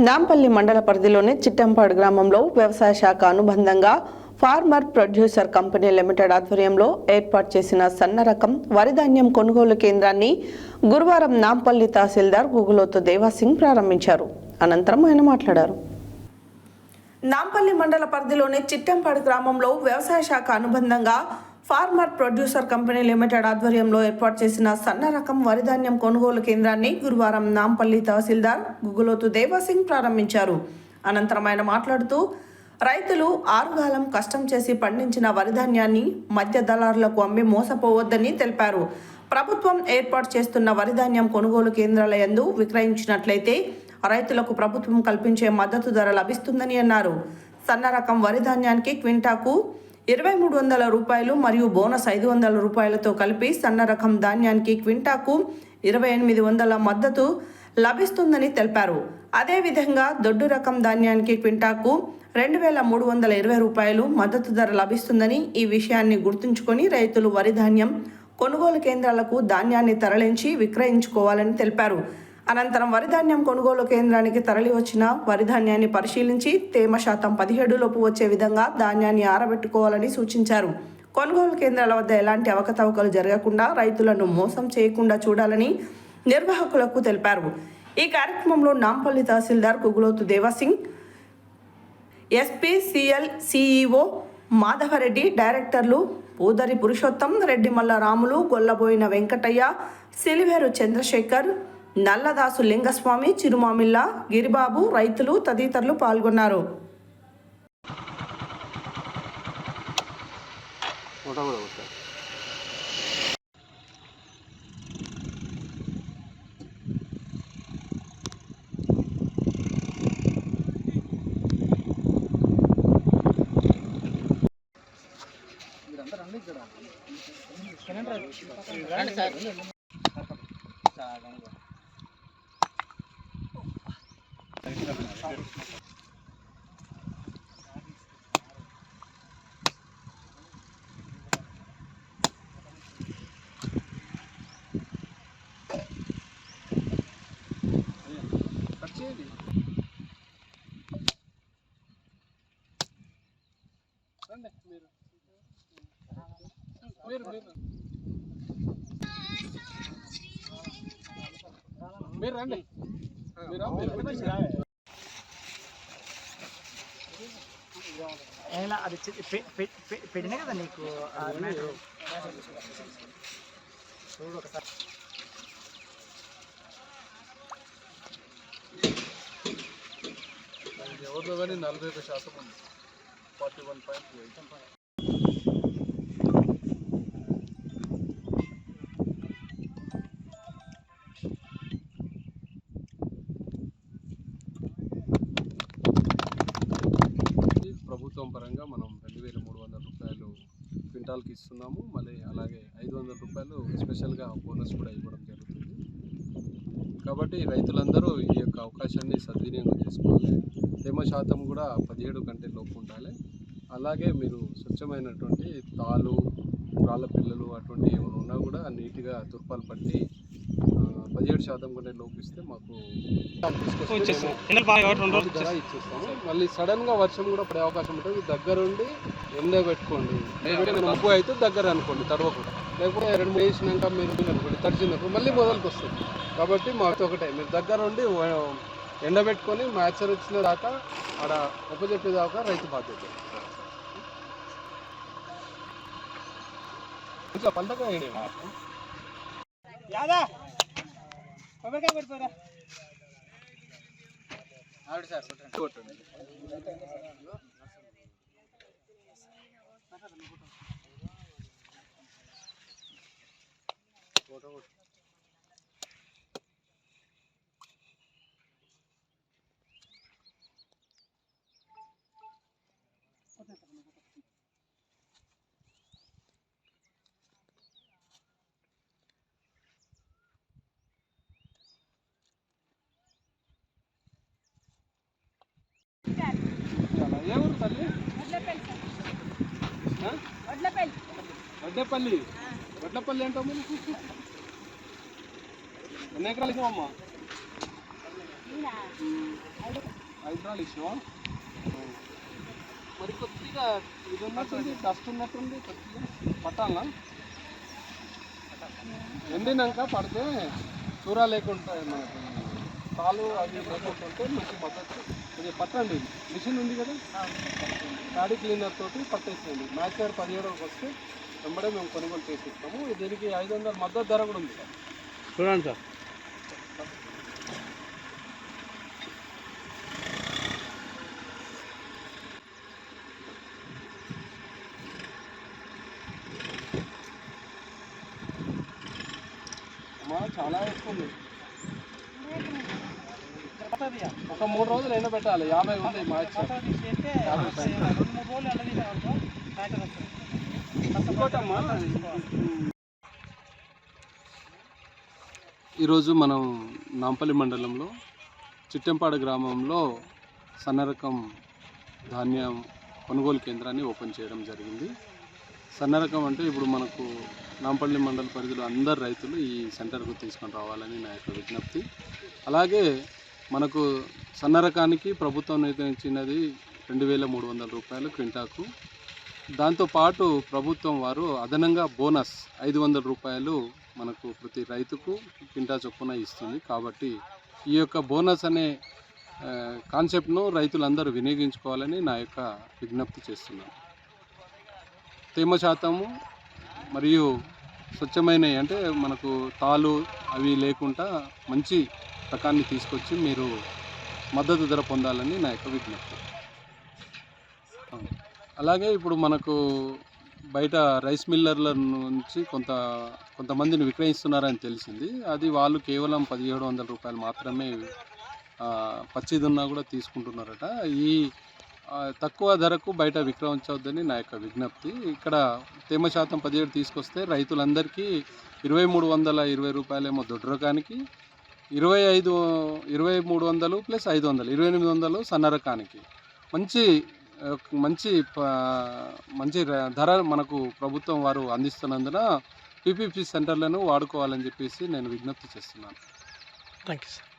నాంపల్లి మండల పరిధిలోని చిట్టంపాడు గ్రామంలో వ్యవసాయ శాఖ అనుబంధంగా ఫార్మర్ ప్రొడ్యూసర్ కంపెనీ లిమిటెడ్ ఆధ్వర్యంలో ఏర్పాటు చేసిన సన్న రకం వరిధాన్యం కొనుగోలు కేంద్రాన్ని గురువారం నాంపల్లి తహసీల్దార్ గుగులోతు దేవాసింగ్ ప్రారంభించారు. అనంతరం ఆయన మాట్లాడారు. నాంపల్లి మండల పరిధిలోని చిట్టంపాడు గ్రామంలో వ్యవసాయ శాఖ అనుబంధంగా ఫార్మర్ ప్రొడ్యూసర్ కంపెనీ లిమిటెడ్ ఆధ్వర్యంలో ఏర్పాటు చేసిన సన్న రకం వరిధాన్యం కొనుగోలు కేంద్రాన్ని గురువారం నాంపల్లి తహసీల్దార్ గుగులోతు దేవసింగ్ ప్రారంభించారు. అనంతరం ఆయన మాట్లాడుతూ రైతులు ఆరుగాలం కష్టం చేసి పండించిన వరిధాన్యాన్ని మధ్య దళారులకు అమ్మి మోసపోవద్దని తెలిపారు. ప్రభుత్వం ఏర్పాటు చేస్తున్న వరిధాన్యం కొనుగోలు కేంద్రాల యందు విక్రయించినట్లయితే రైతులకు ప్రభుత్వం కల్పించే మద్దతు ధర లభిస్తుందని అన్నారు. సన్న రకం వరి ధాన్యానికి క్వింటాకు ఇరవై మూడు వందల రూపాయలు మరియు బోనస్ ఐదు వందల రూపాయలతో కలిపి సన్న రకం ధాన్యానికి క్వింటాకు ఇరవై ఎనిమిది వందల మద్దతు లభిస్తుందని తెలిపారు. అదేవిధంగా దొడ్డు రకం ధాన్యానికి క్వింటాకు రెండు వేల మూడు వందల ఇరవై రూపాయలు మద్దతు ధర లభిస్తుందని ఈ విషయాన్ని గుర్తుంచుకొని రైతులు వరి ధాన్యం కొనుగోలు కేంద్రాలకు ధాన్యాన్ని తరలించి విక్రయించుకోవాలని తెలిపారు. అనంతరం వరిధాన్యం కొనుగోలు కేంద్రానికి తరలి వచ్చిన పరిశీలించి తేమ శాతం పదిహేడు లోపు వచ్చే విధంగా ధాన్యాన్ని ఆరబెట్టుకోవాలని సూచించారు. కొనుగోలు కేంద్రాల వద్ద ఎలాంటి అవకతవకలు జరగకుండా రైతులను మోసం చేయకుండా చూడాలని నిర్వాహకులకు తెలిపారు. ఈ కార్యక్రమంలో Nampally tahsildar Kugulothu Devasingh SP CL CEO Madhavareddy డైరెక్టర్లు పూదరి పురుషోత్తం రెడ్డిమల్ల రాములు గొల్లబోయిన వెంకటయ్య సిలివేరు చంద్రశేఖర్ నల్లదాసు లింగస్వామి చిరుమామిల్లా గిరిబాబు రైతులు తదితరులు పాల్గొన్నారు. ఫోటో కూడా కొట్టారు మీరు మీరు మీరు రండి. మీరు మీరు అది పెట్టినా కదా నీకు చూడు ఒకసారి. ఎవరిలో కానీ నలభై ఒక శాతం ఉంది. ఫార్టీ వన్ పాయింట్ పరంగా మనం రెండు వేల మూడు వందల రూపాయలు క్వింటాల్కి ఇస్తున్నాము. మళ్ళీ అలాగే ఐదు వందల రూపాయలు స్పెషల్గా బోనస్ కూడా ఇవ్వడం జరుగుతుంది. కాబట్టి రైతులందరూ ఈ యొక్క అవకాశాన్ని సద్వినియోగం చేసుకోవాలి. తేమ శాతం కూడా పదిహేడు కంటే లోపు ఉండాలి. అలాగే మీరు స్వచ్ఛమైనటువంటి తాలు రాళ్ళ పిల్లలు అటువంటి ఏమైనా ఉన్నా కూడా నీట్గా తుర్పాలు పట్టి పదిహేడు శాతం కంటే లోపు ఇస్తే మాకు ఇచ్చేస్తాము. మళ్ళీ సడన్గా వర్షం కూడా పడే అవకాశం ఉంటుంది. దగ్గరుండి ఎండ పెట్టుకోండి. ముప్పు అయితే దగ్గర అనుకోండి తడవకుండా. లేకపోతే రెండు మూడు వేసినాక మీరు అనుకోండి తడిచినప్పుడు మళ్ళీ మొదలుకి వస్తుంది. కాబట్టి మాకు ఒకటే. మీరు దగ్గర ఉండి ఎండబెట్టుకొని మ్యాచర్ వచ్చిన దాకా ఆడ ఒప్పచెప్పే దాకా రైతు బాధ్యత. ఇట్లా వేయండి. యాదా కొబ్బరికాయ కొట్టుకోరా కొట్టండి ఫోటో కొట్టు. వడ్డేపల్లి వడ్లపల్లి ఏంటమ్మా ఎన్ని అమ్మా యంత్రాలు ఇచ్చినావా మరి కొద్దిగా ఇది ఉన్నట్టుంది డస్ట్ ఉన్నట్టుంది కొద్దిగా పట్టాలా? ఎండినాక పడితే చూర లేకుండా మనకి పాలు అవి లేకుంటుంటే మంచి మద్దతు కొద్దిగా పట్టండి. మిషన్ ఉంది కదా? ప్యాడీ క్లీనర్ తోటి పట్టేసేయండి. మ్యాచ్ గారు పదిహేడుకి వస్తే వెంబడే మేము కొనుగోలు చేసి ఇస్తాము దీనికి ఐదు వందల మద్దతు ధర కూడా ఉంది. చూడండి సార్. అమ్మా చాలా ఎక్కువ ఉంది ఒక మూడు రోజులు ఎండబెట్టాలి యాభై ఉంది మ్యాచ్ ఇంకోటమ్మా ఈరోజు మనం నాంపల్లి మండలంలో చిట్టెంపాడు గ్రామంలో సన్నరకం ధాన్యం కొనుగోలు కేంద్రాన్ని ఓపెన్ చేయడం జరిగింది. సన్నరకం అంటే ఇప్పుడు మనకు నాంపల్లి మండల పరిధిలో అందరు రైతులు ఈ సెంటర్కు తీసుకొని రావాలని నా యొక్క విజ్ఞప్తి. అలాగే మనకు సన్నరకానికి ప్రభుత్వం నిర్ణయించినది రెండు వేల మూడు వందల రూపాయలు క్వింటాకు. దాంతోపాటు ప్రభుత్వం వారు అదనంగా బోనస్ ఐదు వందల రూపాయలు మనకు ప్రతి రైతుకు క్వింటా చొప్పున ఇస్తుంది. కాబట్టి ఈ యొక్క బోనస్ అనే కాన్సెప్ట్ను రైతులందరూ వినియోగించుకోవాలని నా యొక్క విజ్ఞప్తి చేస్తున్నాను. తేమ శాతము మరియు స్వచ్ఛమైన అంటే మనకు తాలు అవి లేకుండా మంచి రకాన్ని తీసుకొచ్చి మీరు మద్దతు ధర పొందాలని నా యొక్క విజ్ఞప్తి. అలాగే ఇప్పుడు మనకు బయట రైస్ మిల్లర్ల నుంచి కొంత కొంతమందిని విక్రయిస్తున్నారని తెలిసింది. అది వాళ్ళు కేవలం పదిహేడు వందల రూపాయలు మాత్రమే పచ్చిదున్నా కూడా తీసుకుంటున్నారట. ఈ తక్కువ ధరకు బయట విక్రయించవద్దని నా యొక్క విజ్ఞప్తి. ఇక్కడ తేమ శాతం పదిహేడు తీసుకొస్తే రైతులందరికీ ఇరవై మూడు వందల ఇరవై రూపాయలేమో దొడ్డు రకానికి ఇరవై ఐదు ఇరవై మూడు వందలు ప్లస్ ఐదు వందలు ఇరవై ఎనిమిది వందలు సన్న రకానికి మంచి మంచి ప- మంచి ధర మనకు ప్రభుత్వం వారు అందిస్తున్నందున పీపీపీ సెంటర్లను వాడుకోవాలని చెప్పేసి నేను విజ్ఞప్తి చేస్తున్నాను. Thank you sir.